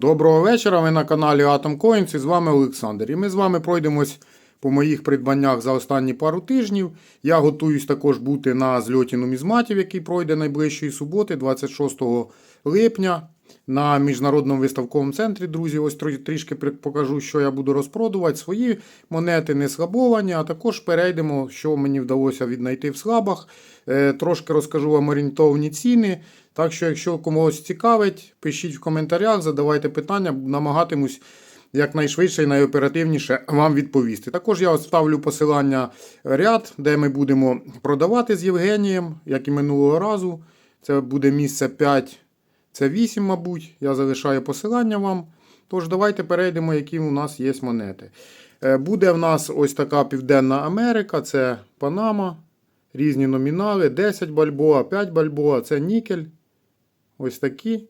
Доброго вечора. Ви на каналі Atom Coins і з вами Олександр. І ми з вами пройдемось по моїх придбаннях за останні пару тижнів. Я готуюсь також бути на зльоті нумізматів, який пройде найближчої суботи, 26 липня. На міжнародному виставковому центрі, друзі, ось трішки покажу, що я буду розпродувати. Свої монети не слабовані, а також перейдемо, що мені вдалося віднайти в слабах. Е, Трошки розкажу вам орієнтовні ціни. Так що, якщо комусь цікавить, пишіть в коментарях, задавайте питання, намагатимусь якнайшвидше і найоперативніше вам відповісти. Також я ставлю посилання ряд, де ми будемо продавати з Євгенієм, як і минулого разу. Це буде місце 5, це 8, мабуть. Я залишаю посилання вам. Тож давайте перейдемо, які у нас є монети. Е, Буде в нас ось така Південна Америка, це Панама. Різні номінали, 10 бальбоа, 5 бальбоа, це нікель. Ось такі.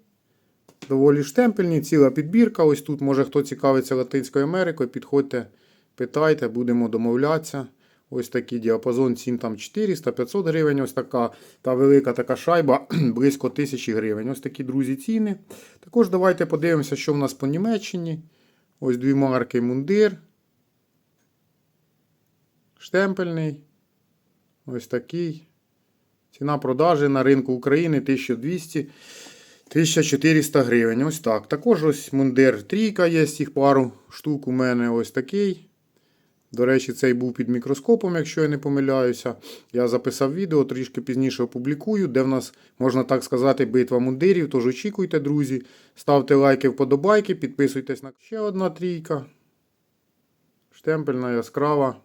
Доволі штемпельні, ціла підбірка. Ось тут, може, хто цікавиться Латинською Америкою, підходьте, питайте, будемо домовлятися. Ось такий діапазон цін там 400-500 гривень. Ось така та велика така шайба близько 1000 гривень. Ось такі, друзі, ціни. Також давайте подивимося, що в нас по Німеччині. Ось дві марки Мундир. Штемпельний. Ось такий. Ціна продажі на ринку України 1200 1400 гривень. Ось так. Також ось мундир трійка є, їх пару штук у мене ось такий. До речі, цей був під мікроскопом, якщо я не помиляюся. Я записав відео, трішки пізніше опублікую, де в нас, можна так сказати, битва мундирів. Тож очікуйте, друзі. Ставте лайки, вподобайки, підписуйтесь на ще одна трійка. Штемпельна яскрава.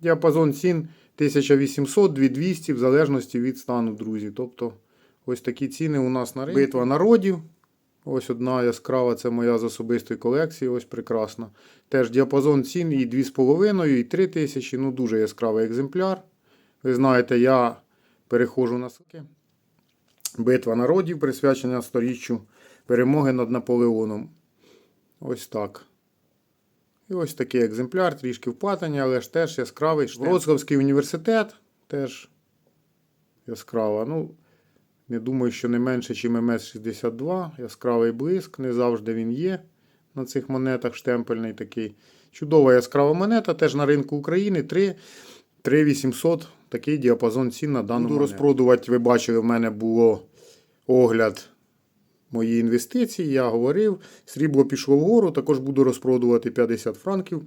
Діапазон цін 1800-2200 в залежності від стану, друзі. Тобто, ось такі ціни у нас на ринку. Битва народів. Ось одна яскрава, це моя з особистої колекції, ось прекрасна. Теж діапазон цін і 2,5, і 3 тисячі. Ну, дуже яскравий екземпляр. Ви знаєте, я переходжу на сики. Битва народів, присвячена сторіччю перемоги над Наполеоном. Ось так. І ось такий екземпляр, трішки впатані, але ж теж яскравий. Вроцлавський університет теж яскрава. Ну, не думаю, що не менше, ніж МС-62. Яскравий блиск, не завжди він є на цих монетах. Штемпельний такий. Чудова яскрава монета, теж на ринку України 3, 3800. Такий діапазон цін на дану Буду розпродувати. Ви бачили, в мене було огляд мої інвестиції. Я говорив, срібло пішло вгору, також буду розпродувати 50 франків.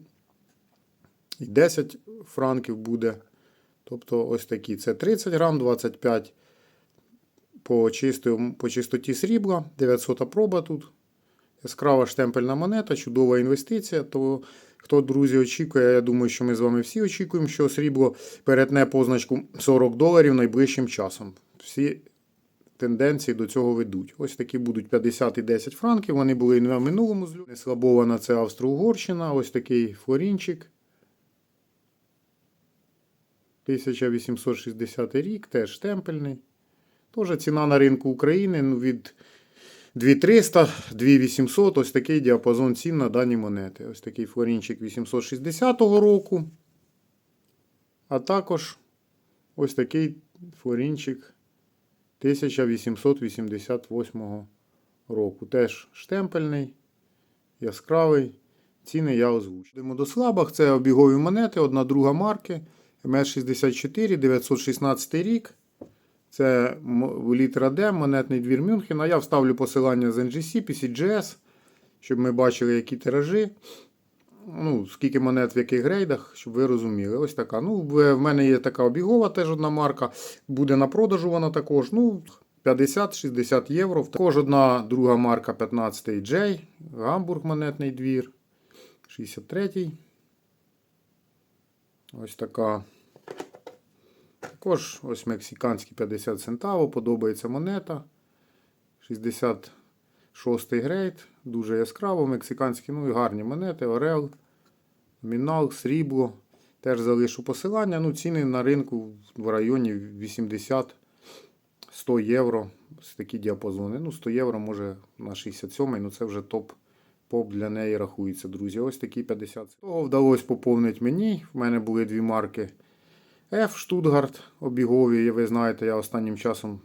І 10 франків буде. Тобто ось такі. Це 30 грам, 25 по, чистому, по чистоті срібла, 900 проба тут. Яскрава штемпельна монета, чудова інвестиція. То хто, друзі, очікує, я думаю, що ми з вами всі очікуємо, що срібло перетне позначку 40 доларів найближчим часом. Всі тенденції до цього ведуть. Ось такі будуть 50 і 10 франків. Вони були і на минулому злю. Не слабована це Австро-Угорщина. Ось такий флорінчик. 1860 рік, теж штемпельний. Теж ціна на ринку України ну, від 2300, 2800. Ось такий діапазон цін на дані монети. Ось такий флорінчик 860 року. А також ось такий флорінчик 1888 року. Теж штемпельний, яскравий. Ціни я озвучу. Йдемо до слабах. Це обігові монети, одна друга марки. МС64, 916 рік. Це літера Д, монетний двір Мюнхена. Я вставлю посилання з NGC, PCGS, щоб ми бачили, які тиражі. Ну, скільки монет в яких грейдах, щоб ви розуміли. Ось така. Ну, в мене є така обігова, теж одна марка. Буде на продажу вона також. Ну, 50-60 євро. Також одна друга марка 15 J. Гамбург монетний двір. 63-й. Ось така. Також ось мексиканський 50 центаво. Подобається монета. 66 грейд. Дуже яскраво. Мексиканські, ну і гарні монети. Орел, Мінал, срібло. Теж залишу посилання. Ну, ціни на ринку в районі 80-100 євро. Ось такі діапазони. Ну, 100 євро може на 67 ну це вже топ. Поп для неї рахується, друзі. Ось такі 50. Того вдалося поповнити мені. В мене були дві марки F Штутгарт обігові. Ви знаєте, я останнім часом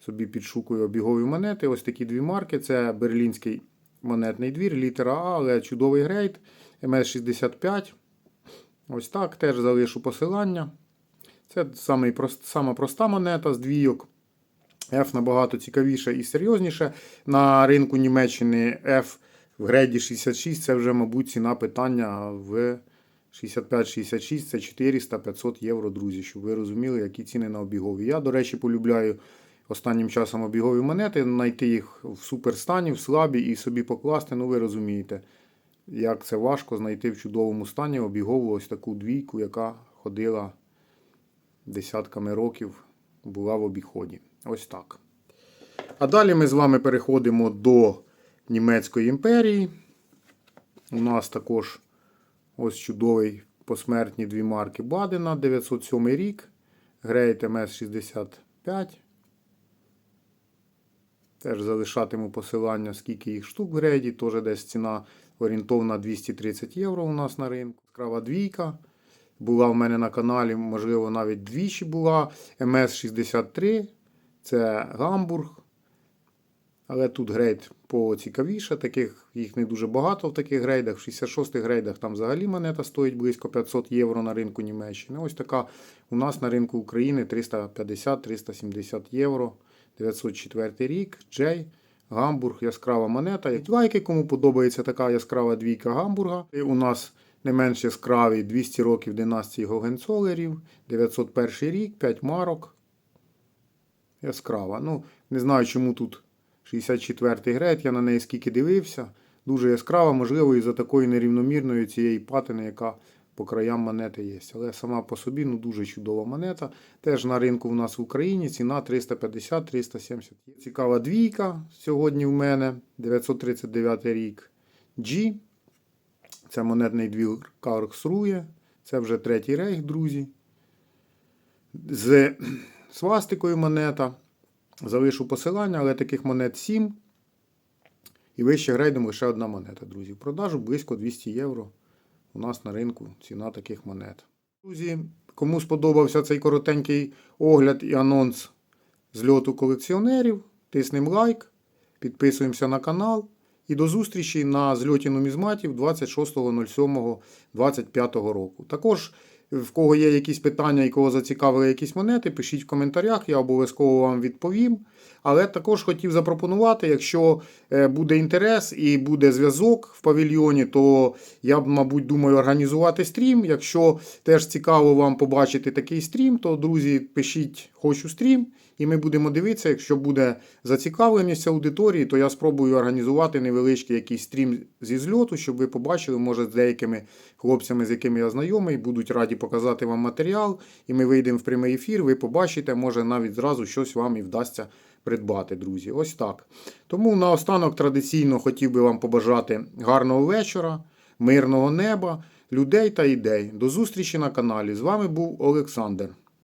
собі підшукую обігові монети. Ось такі дві марки. Це берлінський монетний двір, літера А, але чудовий грейд. МС65. Ось так. Теж залишу посилання. Це сама проста монета з двійок. F набагато цікавіше і серйозніше. На ринку Німеччини F в греді 66 це вже, мабуть, ціна питання в 65-66 це 400-500 євро, друзі, щоб ви розуміли, які ціни на обігові. Я, до речі, полюбляю останнім часом обігові монети, знайти їх в суперстані, в слабі і собі покласти. Ну, ви розумієте, як це важко знайти в чудовому стані обігову ось таку двійку, яка ходила десятками років, була в обіході. Ось так. А далі ми з вами переходимо до Німецької імперії. У нас також ось чудовий посмертні дві марки Бадена, 907 рік. Грейт МС-65. Теж залишатиму посилання, скільки їх штук в грейді. Теж десь ціна орієнтовна 230 євро у нас на ринку. Скрава двійка. Була в мене на каналі, можливо, навіть двічі була. МС-63. Це Гамбург. Але тут грейд поцікавіше, таких їх не дуже багато в таких грейдах. В 66 грейдах там взагалі монета стоїть близько 500 євро на ринку Німеччини. Ось така у нас на ринку України 350-370 євро. 904 рік, Джей, Гамбург, яскрава монета. Лайки, кому подобається така яскрава двійка Гамбурга. І у нас не менш яскравий 200 років династії Гогенцолерів, 901 рік, 5 марок. Яскрава. Ну, не знаю, чому тут 64-й грейд, я на неї скільки дивився. Дуже яскрава, можливо, із-за такої нерівномірної цієї патини, яка по краям монети є. Але сама по собі ну, дуже чудова монета. Теж на ринку в нас в Україні ціна 350-370. Цікава двійка сьогодні в мене. 939 рік G. Це монетний двір Карксрує. Це вже третій рейх, друзі. З свастикою монета. Залишу посилання, але таких монет 7. І вище грейдом лише одна монета, друзі. В продажу близько 200 євро. У нас на ринку ціна таких монет. Друзі, кому сподобався цей коротенький огляд і анонс зльоту колекціонерів, тиснемо лайк, підписуємося на канал. І до зустрічі на зльоті нумізматів 26.07.25 року. Також, в кого є якісь питання і кого зацікавили якісь монети, пишіть в коментарях, я обов'язково вам відповім. Але також хотів запропонувати, якщо е, буде інтерес і буде зв'язок в павільйоні, то я б, мабуть, думаю, організувати стрім. Якщо теж цікаво вам побачити такий стрім, то, друзі, пишіть хочу стрім, і ми будемо дивитися. Якщо буде зацікавленість аудиторії, то я спробую організувати невеличкий якийсь стрім зі зльоту, щоб ви побачили, може, з деякими хлопцями, з якими я знайомий, будуть раді показати вам матеріал, і ми вийдемо в прямий ефір, ви побачите, може навіть зразу щось вам і вдасться придбати, друзі. Ось так. Тому наостанок традиційно хотів би вам побажати гарного вечора, мирного неба, людей та ідей. До зустрічі на каналі. З вами був Олександр.